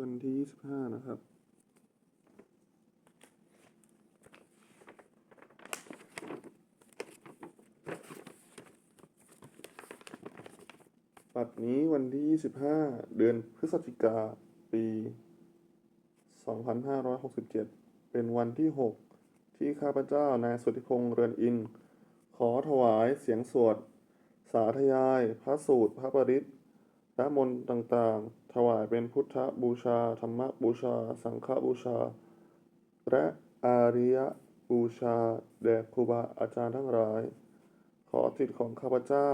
วันที่ยี่สิบห้านะครับ ปัดนี้วันที่ 25 เดือนพฤศจิกาปี 2567 เป็นวันที่ 6 ที่ข้าพเจ้านายสุทธิพงษ์เรือนอิน ขอถวายเสียงสวด สาธยาย พระสูตร พระปริตรและมนต์ต่างๆ ถวายเป็นพุทธบูชา ธรรมบูชา สังฆบูชา และอาริยบูชา แด่ครูบาอาจารย์ทั้งหลาย ขอจิตของข้าพเจ้า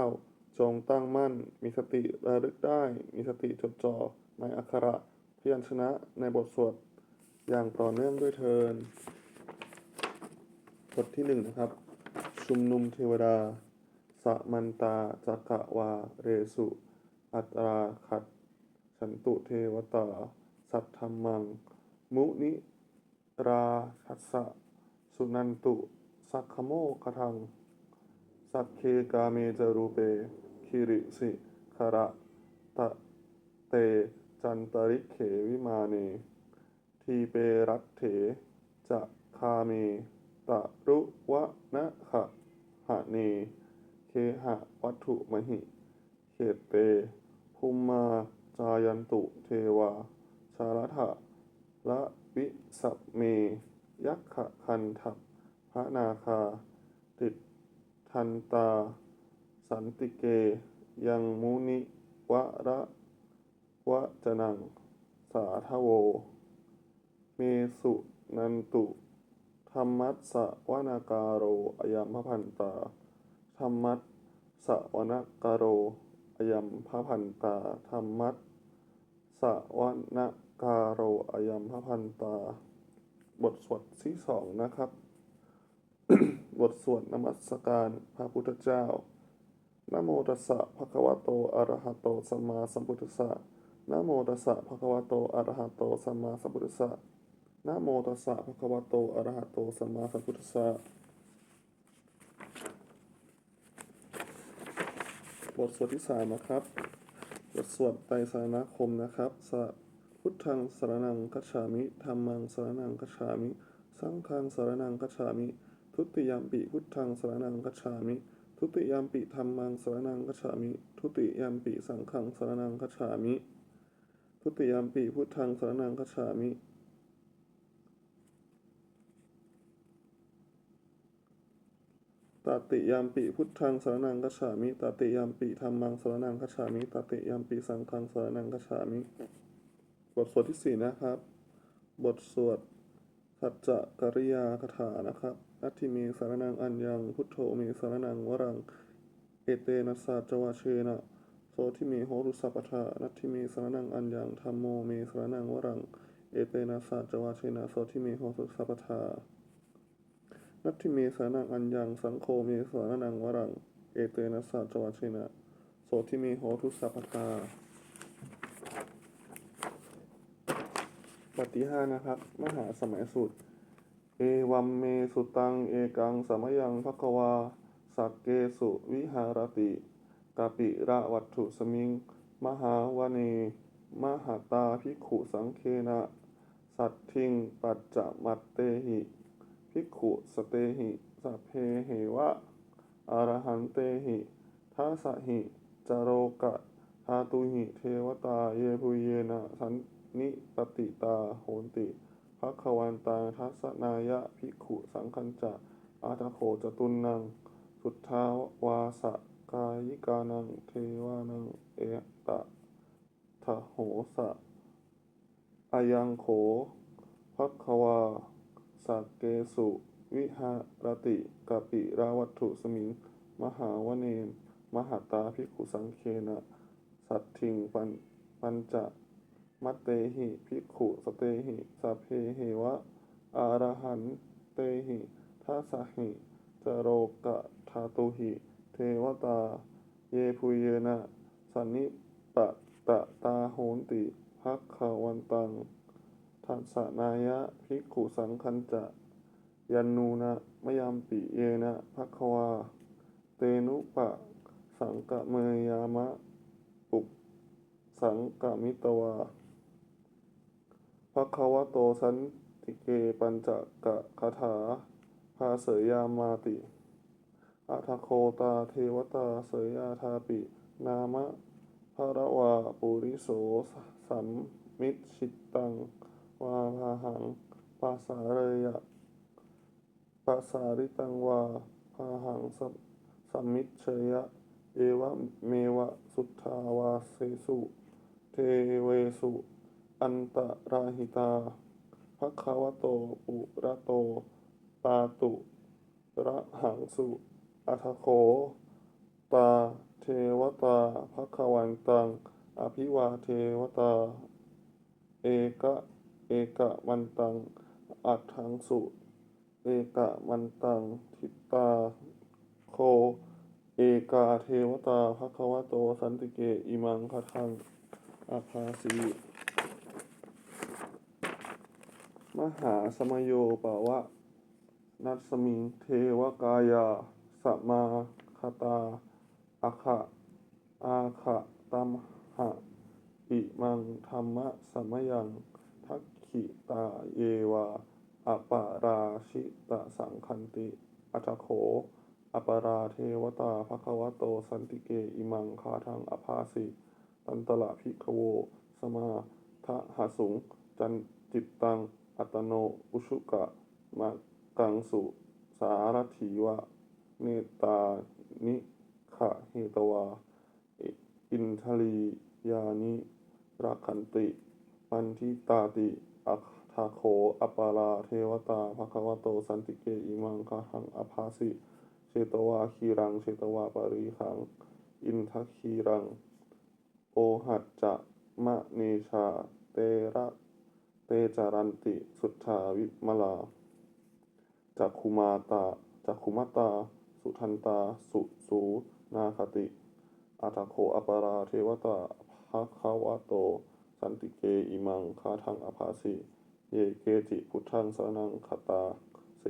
จงตั้งมั่น มีสติระลึกได้ มีสติจดจ่อในอักขระพยัญชนะในบทสวดอย่างต่อเนื่องด้วยเทินบทที่หนึ่งนะครับ ชุมนุมเทวดา สมันตาจักะวา เรสุ อัตราขัด ฉันตุเทวตา สัทธรรมัง มุนิราทัสสะ สุนันตุ สักขโมกทัง สัพเคกาเมจรูเป คิริสิคาระตะเต จันตริเขวิมาเน ทีเปรัตเถ จะคาเม ตะรุวะนะขะหะเน เคหะวัตถุมหิ เขตเตภูมมา จายันตุเทวา ชาลทะละวิสัพเม ยักขะคันทัพพระนาคา ติดทันตา สันติเก ยังมุนิวะระวะจนัง สาทโว เมสุนันตุธรรมัสสะวนาการโรอยัมพพันตาธรรมัสสะวนาการโรอยัมพพันตาธรรมัส สะวนากาโรอยัมพพันตา บทสวดที่สองนะครับ บทสวดนมัสการพระพุทธเจ้านโมตัสสะภะคะวะโตอะระหะโตสัมมาสัมพุทธัสสะนโมตัสสะภะคะวะโตอะระหะโตสัมมาสัมพุทธัสสะนโมตัสสะภะคะวะโตอะระหะโตสัมมาสัมพุทธัสสะบทสวดที่สามนะครับ สวดไตรสารณคมนะครับสะพุทธังสารนังคัจฉามิธรรมังสารนังคัจฉามิ สังฆังสารนังคัจฉามิ ทุติยามปิพุทธังสารนังคัจฉามิ ทุติยามปิธรรมังสารนังคัจฉามิ ทุติยามปิสังฆังสารนังคัจฉามิ ทุติยามปิพุทธังสารนังคัจฉามิ ตติยามปิพุทธังสรนังกัจฉามิตติยามปิธรรมังสรนังกัจฉามิตติยามปิสังฆังสรนังกัจฉามิ บทสวดที่สี่นะครับ บทสวดสัจจะกริยาคาถานะครับนัตถิเมสารนังอัญญังพุทโธเมสารนังวรัง เอเตนะสัจวาเชนะโสทิเมโหรุสัพทานัตถิเมสารนังอัญญังธรรมโมเมสารนังวรัง เอเตนะสัจวาเชนะโสทิเมโหรุสัพทา นัตถิเมสานังอัญญังสังโฆเมสานังวรัง เอเตนะสัจวัชนะโสทิเมโหทุสัพพตาปฏิห้านะครับ มหาสมัยสุด เอวัมเมสุตัง เอกังสมยังภควา สักเกสุวิหารติกาปิระวัตถุสมิง มหาวเนมหาตาภิกขุสังเคนะ สัตทิง ปัจจมัตเตหิ ภิกขุสเตหิสัพเพเหวะอรหันเตหิทัสสหิจโรกะทาตุหิเทวตาเยปุเยนะสันนิปติตาโหนติภควันตาทัสสนายะภิกขุสังคัญจะอาตโขจตุนนัง สุทธาวาสกายิกานังเทวานังเอตะทะโหสะอายังโขภควา สักเกสุ วิหารติกาปิราวัตถุสมิง มหาวเนม มหาตาภิกขุสังเคนะ สัตถิงปันปัญจะมัตเตหิภิกขุสเตหิสัพเพเหวะ อารหันเตหิทัสสหิจโรกะทาตุหิ เทวตา เยพุเยนะ สันนิปะตะตาโหนติภักขวันตัง ทัสนายะภิกขุสังคัญจะยันนูนะมยามปิเยนะภควา เตนุปะ สังกะเมยามะ ปุกสังกะมิตวาะควะโตสันติเกปัญจกะคาถา ภาเสยยามาติอัทโคตาเทวตาเสยยาทาปิ นามะภระวาปุริโสสัมมิตชิตตัง วาพาหังปัสาเรยะปัสาริตังวาพาหังสัมสัมมิชเชยะ เอวะเมวะสุทธาวาเสสุ เทเวสุ อันตราหิตาภะคะวะโตปุระโต ปาตุระหังสุอัทโคตาเทวตาภคะวันตัง อภิวาเทวตา เอกะ เอกะมันตัง อัฏฐังสุ เอกะมันตัง ทิตาโค เอกาเทวตาภควโต สันติเก อิมังคทังอาภาสีมหาสมโยปาวะ นัสมิง เทวกายา สมาคตาอาคะอาคะตัมหะ อิมังธรรมะสมยัง ขิตาเยวาอปาราชิตสังคันติ อัตโขอปาราเทวตาภควโตสันติเกอิมังคาทังอภาสิตันตละพิกโว สมาทะหาสุง จันจิตตัง อัตโน อุชุกะมะกังสุ สารถีวะ เนตานิขะเหตวา อินทลียานิรักขันติ ปันทิตาติ อัคทาโขอปาราเทวตาภควโตสันติเกอิมังคหังอภาสิเชตวาคีรังเชตวาปริขัง อินทคีรัง โอหัจจะมะเนชา เตระเตจารันติสุทธาวิมลาจักคุมาตาจักคุมาตา สุทันตา สุสูนาคติอัตโขอปาราเทวตาภะควะโต สันติเกอิมังคาทังอภาสิเยเกจิพุทธังสนังคตาเส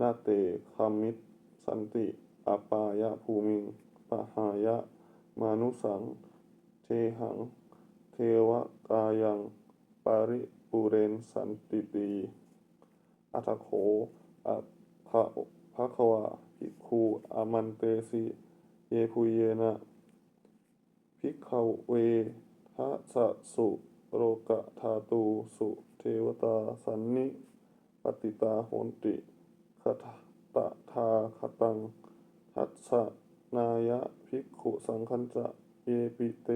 นาเตคามิตสันติอปายะภูมิงปหายะมานุสัง เทหัง เทวกายัง ปาริปุเรนสันติตีอัตโขอภะภะคะวะภิกขุอามันเตสิ เยภูเยนะภิกขเวะสะสุโรกะธาตูสุเทวตาสันนิปติตาโหนติคตตะทาคตังทัสสะนายะภิกขุสังคัญจะเยปิเต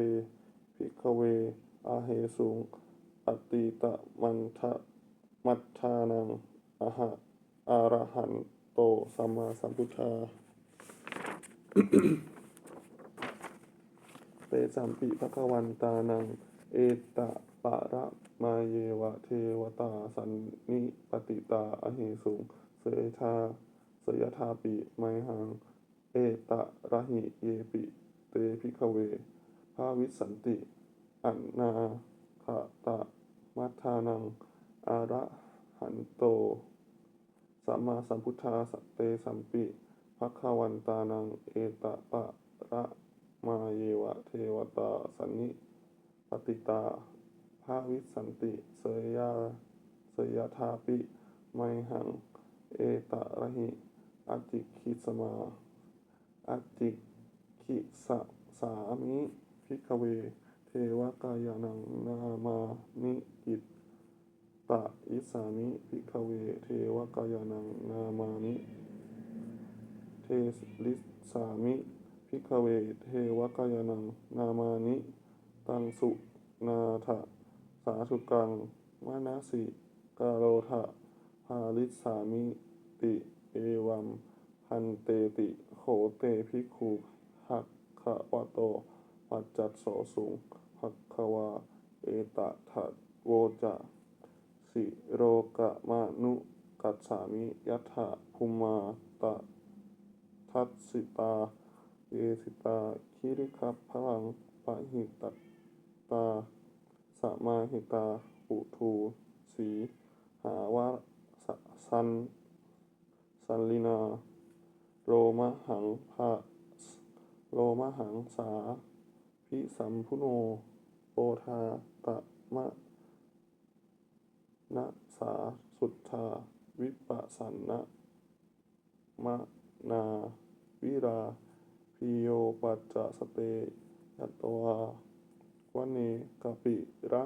ภิกขเว อาเหสุงอติตะมันทะมัทธานังอะหะอารหันโตสัมมาสัมพุทธา สัมปิภควันตานัง เอตะปะระมาเยวะเทวตาสันนิปติตาอเหสุงเสยทาเสยทาปิไมหัง เอตะระหิเยปิเตพิกเวภาวิสันติ อันนาคตะมัทธานัง อาระหันโต สัมมาสัมพุทธาสเตสัมปิภควันตานัง เอตะปะระ มาเยวะเทวตาสันนิปติตาภาวิสันติ เสยยาเสยยาทาปิ ไมหัง เอตะระหิอติคิสมาอติคิสะสามิพิกเว เทวกายานังนามานิกิตตะอิสามิพิกเว เทวกายานังนามานิ เทสลิสามิ พิกเวเทวกายนัง นามานิ ตังสุนาถะสาธุกังมานาสิกาโรทะภาลิสามิติ เอวัม พันเตติโขเตภิกขุหักขวะโตปัจจัตโสสุงภักควา เอตะทะโวจะสิโรกะมานุ กัสสามิยัตถะภูมาตะทัสสิตา เยสิตา คิริคัพพลังปะหิตตาสมาหิตา อุทูสี หาวะสสัน สันลินาโรมหังภะโรมหังสา พิสัมพุโนโอทาตะมะนะสาสุทธา วิปัสสนะมะนา วิรา พิโยปัจจสเตยัตวาวเนกปิระ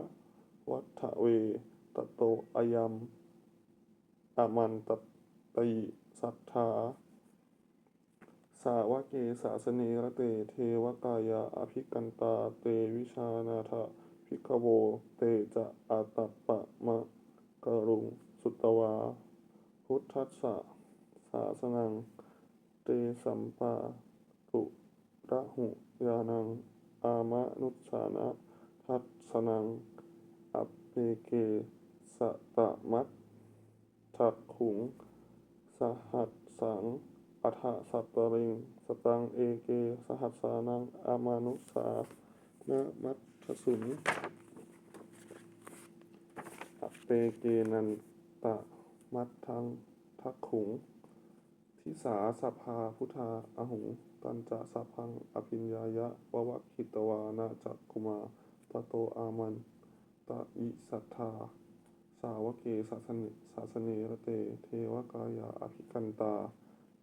วัฏเวตโตอายัมอมันตติสัทธา สาวเกสาสเนระเตเทวกายาอภิกันตาเตวิชานาทะพิกโวเตจะอาตัปะมะกรุงสุตตวา พุทธัสสะสาสนัง เตสัมปา ตุระหุยานัง อามะนุสานะทัสสนัง อัปเปเกสะตะมัตถักขุง สหัสสัง อัฏฐสัตตริง สตังเอเก สหัสสานัง อามานุสานะมัตถสุนอเปเกนันตะมัตทังทักขุง ทิสาสภาพุทธาอหุงตันจะสัพพังอภิญญายะววะคิตวานาจักคุมาตโตอามันตะอิสัทธา สาวเกสาสเนสาสเนระเต เทวกายาอภิกันตา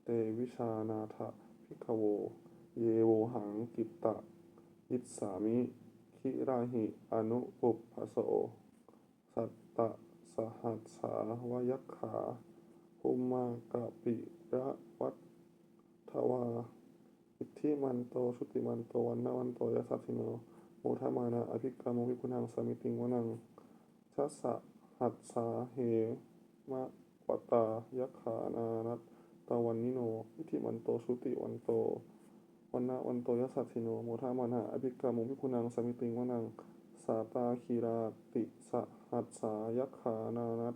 เตวิชานาทะพิกโว เยโวหังกิตตะ ยิสสามิ คิราหิ อนุปุปพโส สัตตะ สหัสสาวยัคขาภูมากะปิ ระวัตทวา อิทธิมันโต ชุติมันโต วันนาวันโตยสัสิโน โมทมานาอภิกรรมวิพุนังสมิติงวนังชัสสะหัสสาเหมะวตายัคขานานัตตาวันนิโน อิทธิมันโต ชุติวันโต วันนะวันโตยัสสัสิโน โมทามานาอภิกรรมวิพุนังสมิติงวนัง สาตาคีราติสหัสสายัคขานานัต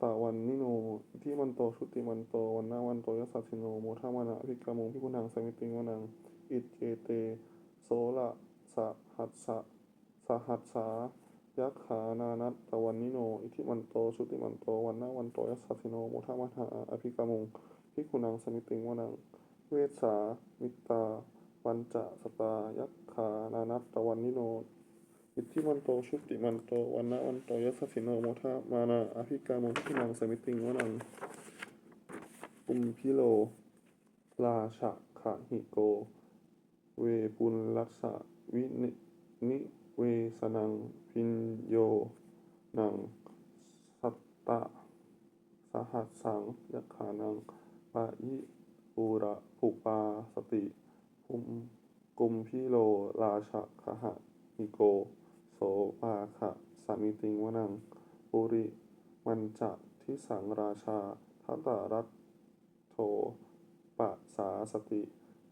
ตาวันนิโนอิทิมันโตชุติมันโตวันนะวันโตยัสสัสสิโนโมทามานาอภิกรรมวิพุนังสมิติงวนังอิจเจเตโสละสหัสสะสหัสสายักขานานัตตวันนิโน อิทิมันโตสุติมันโตวันนาวันโตยัสสะสิโนโมทมัทหาอภิกามุงพิกุนังสมิติงวนังเวสสามิตา วันจะสตายักขานานัตตวันนิโน อิทิมันโตชุติมันโตวันนาวันโตยัสสะสิโนโมทมานาอภิกามุงพิกุนังสมิติงวนังปุมพิโลราชะขะหิโก เวปุลลัสสะวินิเวสนังพินโยนังสัตตะสหัสสังยักขานังปะยิปูระปุปาสติภูมิกุมพิโลราชะขะหิโก ปาขะสามิติงวนังปุริมันจะทิสังราชาทัตารัตโถปะสาสติ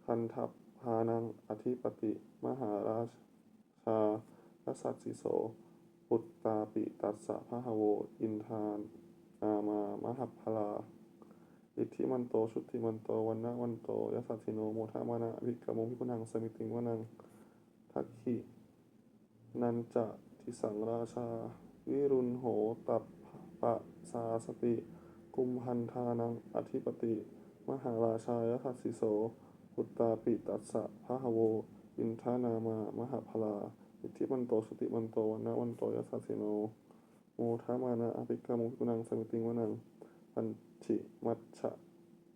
คันทัพพานังอธิปติ มหาราชากษัตริโส ปุตตาปิตัสสะพะหโว อินทานนามามหัพพลา อิทธิมันโต ชุติมันโต วันนะวันโตยัสสะสิโนโมทามานะอภิกรรมพิพุนังสมิติงวนัง ทักขิ นันจะทิสังราชา วิรุณโหตัปปะสาสติ กุมพันธานังอธิปติ มหาราชายทัสสิโสปุตตาปิตัสสะพะหะโว อินทานามามหาพลา อิทธิมันโตสติมันโตวันนะวันโตยัสสะสิโนโมทามานะอภิกรรมพิกุนังสมิติงวนังปัญชิมัชชะ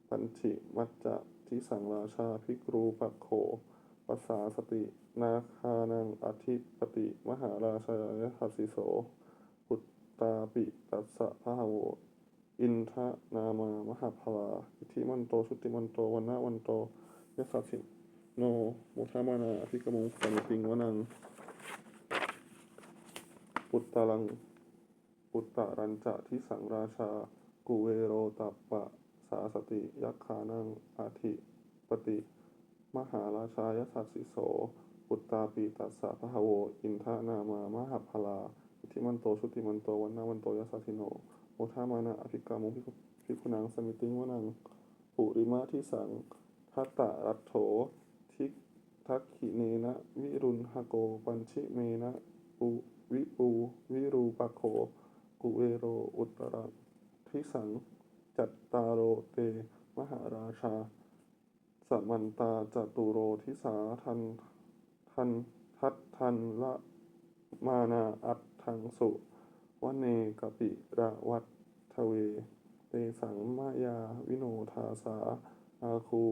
ปัญชิมัจจะทิสังราชาภิกรูปโขปัสสาสติ นาคานังอธิปติมหาราชายทัสสิโสปุตตาปิตัสสะพะหโวอินทนามามหาพลาอิทิมันโตสุติมันโตวันนะวันโตยัสสสิโนโมทามานาอภิกรรมสมิติงวนังปุตตาลังปุตตะรัญจะทิสังราชา กุเวโรตัปปะสาสติยักขานังอาทิปติ มหาราชายสัสสิโส ปุตตาปีตัสสะพะหะโว อินทนามามหพลาอิทิมันโตชุติมันโตวันนาวันโตยัสสะสิโนโมทามานะอภิกรรมุพิคุนังสมิติงวนังปุริมาทิสังทัตตะรัตโถทิกทักขิเนนะ วิรุณหโก ปัญชิเมนะปุวิปูวิรูปะโขกุเวโร อุตตรทิสัง จัตตาโรเต มหาราชา สมันตาจตุโรทิสาทันท ทันทัตทันละมานาอัตถังสุวเนกปิระวัตทเวเตสังมายาวิโนทาสาอาคู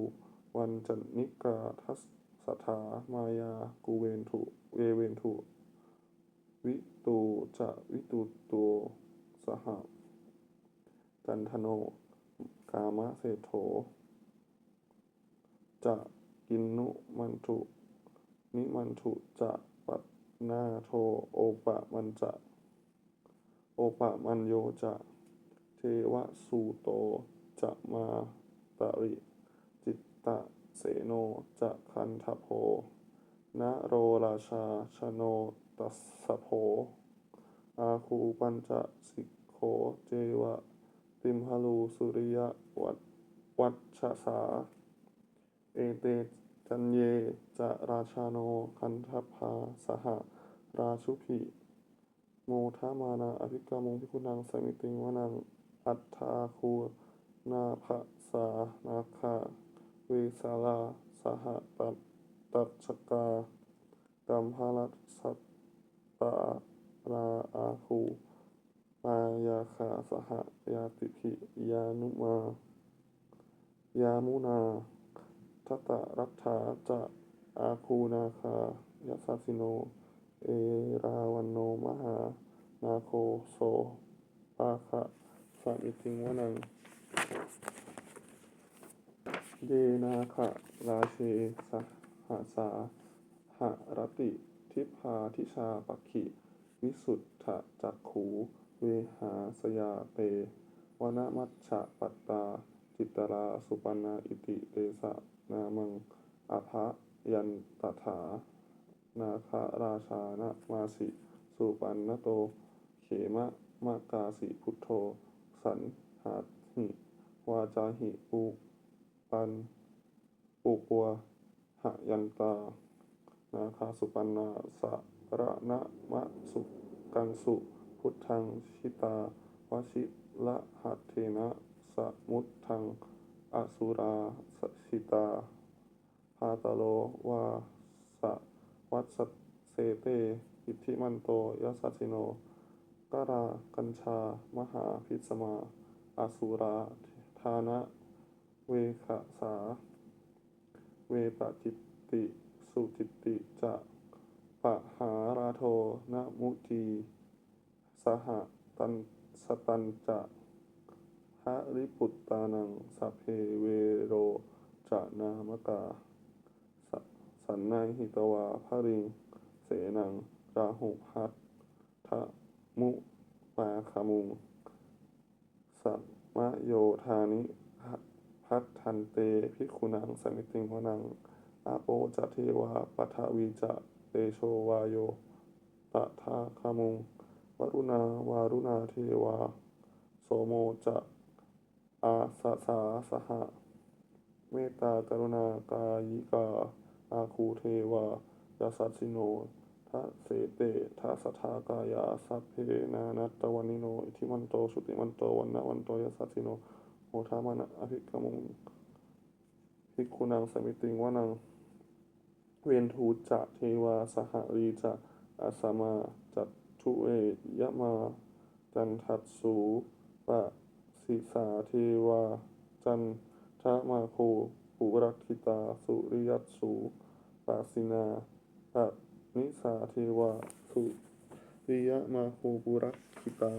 วันจันนิกาทัสสทามายากูเวนทุเวเวนทุวิตูจะวิตูโตสหจันทโน กามะเศโถจะกินนุมันทุ นิมันทุจะปัตนาโทโอปะมันจะ โอปะมันโยจะ เทวสูโตจะมาตริจิตตะเสโนจะคันทโพนะโรราชาชโนตัสสะโพอาคูปัญจสิกโขเจวะ ติมหลูสุริยวัตวัชชสา เอเต จันเยจะราชาโนคันทพาสหราชุพิโมทามานาอภิกามงพิคุนังสมิติงวนังอัตถาคูนาภะสานาคาเวสาลาสหตัตตัชกากัมภารัสสัตตาราอาคูมายาคาสหยาติภิยานุมายามุนา ทัตตรัตถาจะอาคูนาคายสัสสิโน เอราวันโนมหา นาโคโสปาคะสามิติงวนัง เยนาคะราเชสหสาหรติ ทิพาทิชาปักขิ วิสุทธจักขู เวหาสยาเตวนามัชฌะปัตตา จิตตราสุปันนาอิติเตสะ นามังอภะยันตถา นาคาราชานะมาสิ สุปันนโต เขมะมะกาสิพุทโธ สันหาหิวาจาหิอุปันปุปัวหยันตา นาคาสุปันนาสะระนะมะสุกังสุพุทธังชิตาวชิละหัตเทนะสมุตทังอสุรา สิตาพาตโลวาสะวัตสเสเต อิทธิมันโตยัสสสิโนกรากัญชา มหาพิสมาอาสุราธานะ เวขสา เวปจิตติ สุจิตติจะปะหาราโทนะมุทีสหตันสตันจะหะริปุตตานังสพเพเวโร จะนามกาสสันนายหิตวาภริง เสนังราหุพัททะมุมาคามุงสัมมโยธานิพัทธันเตภิกขุนังสมิติงวนังอาโปจะเทวาปัทวีจะเตโชวาโยตถาคามุงวรุณาวารุณาเทวา โสโมจะอาสาสาสหะ เมตตากรุณากายิกา อาคูเทวายาสัสสิโนทะเสเตทะสทากายาสัพเพนานัตตวันิโน อิทิมันโตสุติมันโตวันนะวันโตยาสัสสิโนโมทามานะอภิกมุงภิกขุนังสมิติงวนัง เวนทูจะเทวาสหรีจะอาสามาจัตทุเอยะมาจันทัสสูปะสิสาเทวาจันท มาโคปุรักขิตา สุริยัตสูปาสินาปะนิสาเทวา สุริยมาโคปุรักขิตา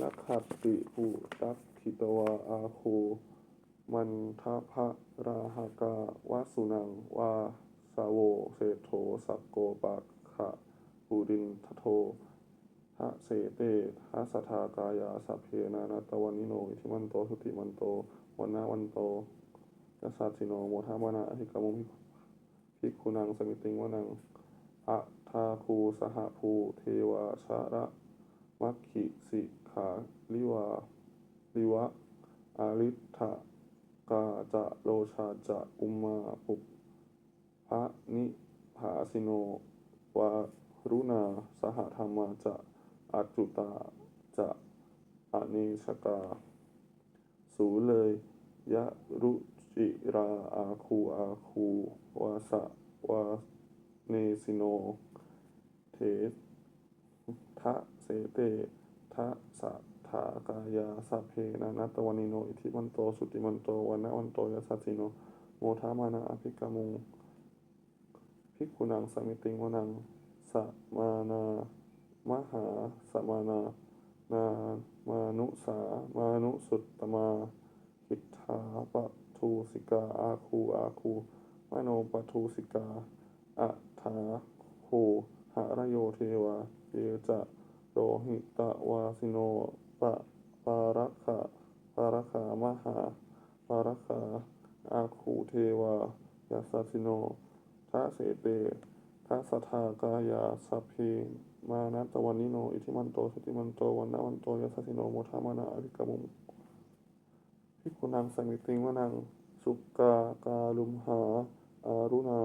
นักขัตติภูตักขิตวาอาโค มันทพะราหากาวาสุนังวาสาโวเศโธสักโกปะขะปุรินทโทะเสเตทะสทากายาสัพเพนานัตวันิโนอิทิมันโตสุติมันโตวันนาวันโตยสสัสสิโนโมทามนะอภิกรรมุภิกขุนังสมิติงวนังอะทาคูสหภูเทวาชาระมัคคิสิขาลิวาลิวะอาริทธกาจะโลชาจะอุมาปุพพะนิภาสิโนวารุณาสหธรรมาจะ อัจุตาจะอเนชกา สูเลยยะรุจิราอาคูอาคูวาสะวาเนสิโนเถทะเสเตทะสะทากายาสัพเพนานัตวันิโน อิทิมันโต สุติมันโตวันนะวันโตยสัสิโน โมทามานะอภิกามุงภิกขุนังสมิติงวนังสะมานา มหาสมานา นามานุสา มานุสุตตมาคิทธาปทูสิกา อาคูอาคูมโนปทูสิกาอัฐาโหหระโยเทวาเยจะโรหิตวาสิโนปะปาระขะปาระขามหาปาระขาอาคูเทวายาสัสิโนทะเสเตทะสทากายาสัพเพ มานัตตวันนิโน อิทิมันโตสุติมันโต วันนะวันโตยัสสิโนโมทามานะอภิกามุงพิกุนังสมิติงวนัง สุกากาลุมหา อารุณา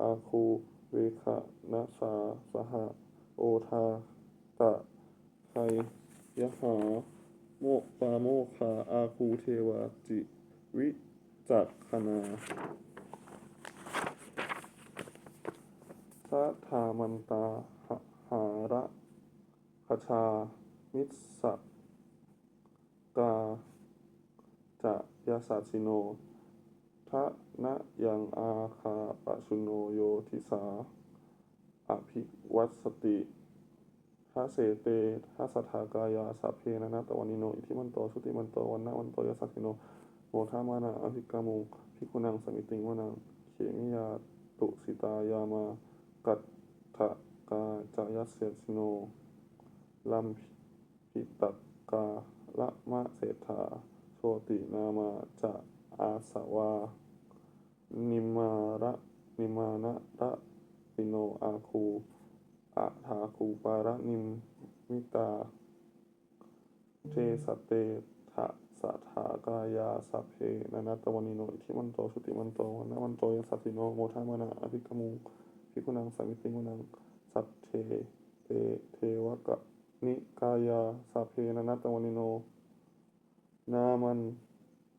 อาคู เวคะนะสา สหะ โอทา ตะไคยหา โมปาโมคา อาคูเทวาจิ วิจักขณาสะธามันตา หาระคชา มิสสะกาจะยาสัสสิโนทะนะยังอาคาปะชุโนโยทิสา อภิวัตสติทะเสเตทะสถากายาสัพเพนะนะตะวันนิโน อิทิมันโตสุติมันโตวันนะวันโตยาสัสิโนโมทามานะอภิกามุงพิกุนังสมิติงวนัง เขมิยาตุสิตายามา กัตถ กาจายสเสสิโนลัมพิตักกาละมะเศรษฐาโชตินามาจะอาสวา นิมาระนิมานะระติโนอาคูอาทาคูปาระนิมมิตาเทสเตทะสะทากายาสัพเพนันตวันิโนอิทิมันโตสุติมันโตวันนะวันโตยัสสิโนโมทามนะอภิกมุงพิกุนังสามิติงวนัง เทเตเทวกะนิกายาสัพเพนันตวันนิโน นามัน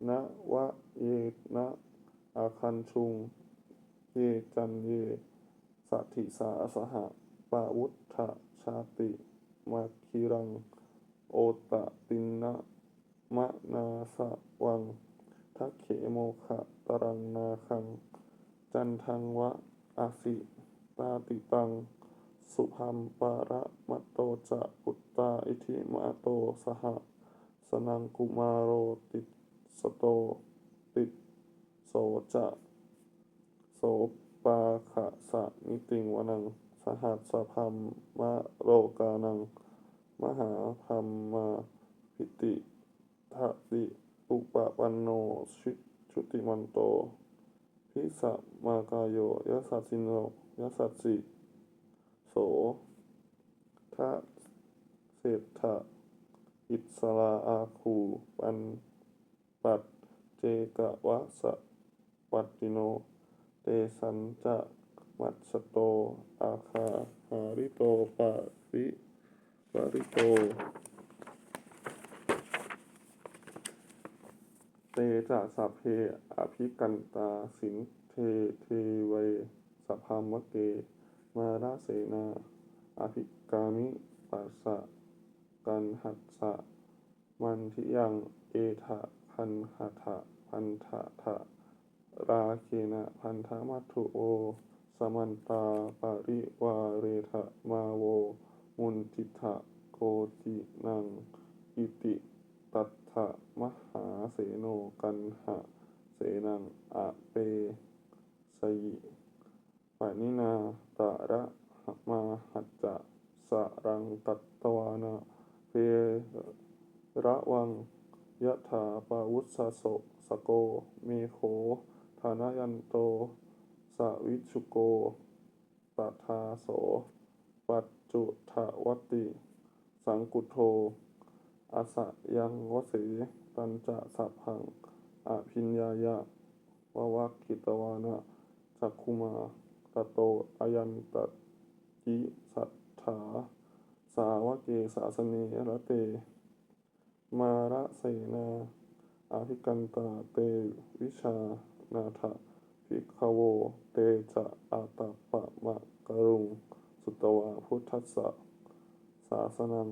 นะวะเยนะอาคันชุง เยจันเยสัตถิสาสหะปะวุฒะชาติมาคิรัง โอตะตินนะมะนาสะวัง ทักเขโมขะตรังนาคัง จันทังวะอาสิตาติตัง สุพัมปาระมะโตจะปุตตาอิทิมะโตสหะสนังกุมารโรติสโตติโสจะโสปาขะสะนิติงวนัง สหัสสะพัมมะโรกานัง มหาพัมมาพิติทะติอุปปันโนชิชุติมันโต พิสัมมากายโยยสัสสิโนยสัสสิ ทะเศรษฐะอิสราอาคูปันปัดเจกะวะสะปัตติโน เตสันจะมัตสโต อาคาหาริโตปะริปาริโต เตจะสัพเพอภิกันตาสินเทเทเวสพามะเก มาราเสนาอภิกามิปัสสะกันหัสสะมันทิยังเอทะพันหะทะพันทะทะราเคนะพันธมัตถุโอ สมันตาปริวาเรทะมาโว มุนทิทะโกตินัง อิติตัตถะมหาเสโนกันหะ เสนังอะเปสยิปานินา ตาระมาหัจจะสรังตัตตวานาเประวังยะถาปาวุสสะโสสโก เมโขธานายันโต สวิชุโกปทาโส ปัจจุทวติ สังกุโทอาสะยังวสีตันจะสัพพังอภิญญายะววักกิตวานะจักคุมา โตอยันตจิสัทธา สาวเกสาสเนระเต มาระเสนาอาภิกันตาเตวิชานาถภิกขโว เตจะอาตาปะมะกรุง สุตวาพุทธัสสะสาสนัง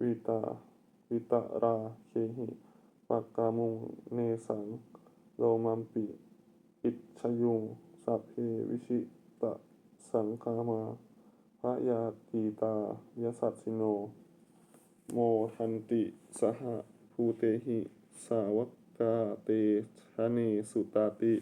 วิตาวิตาราเคหิปักกามุงเนสังโลมัมปิ อิจฉยุงสัพเพวิชิ ตะสังคามาพระยาตีตายสัตสิโน โมทันติสหภูเตหิ สาวกกาเตชะเนสุตาติ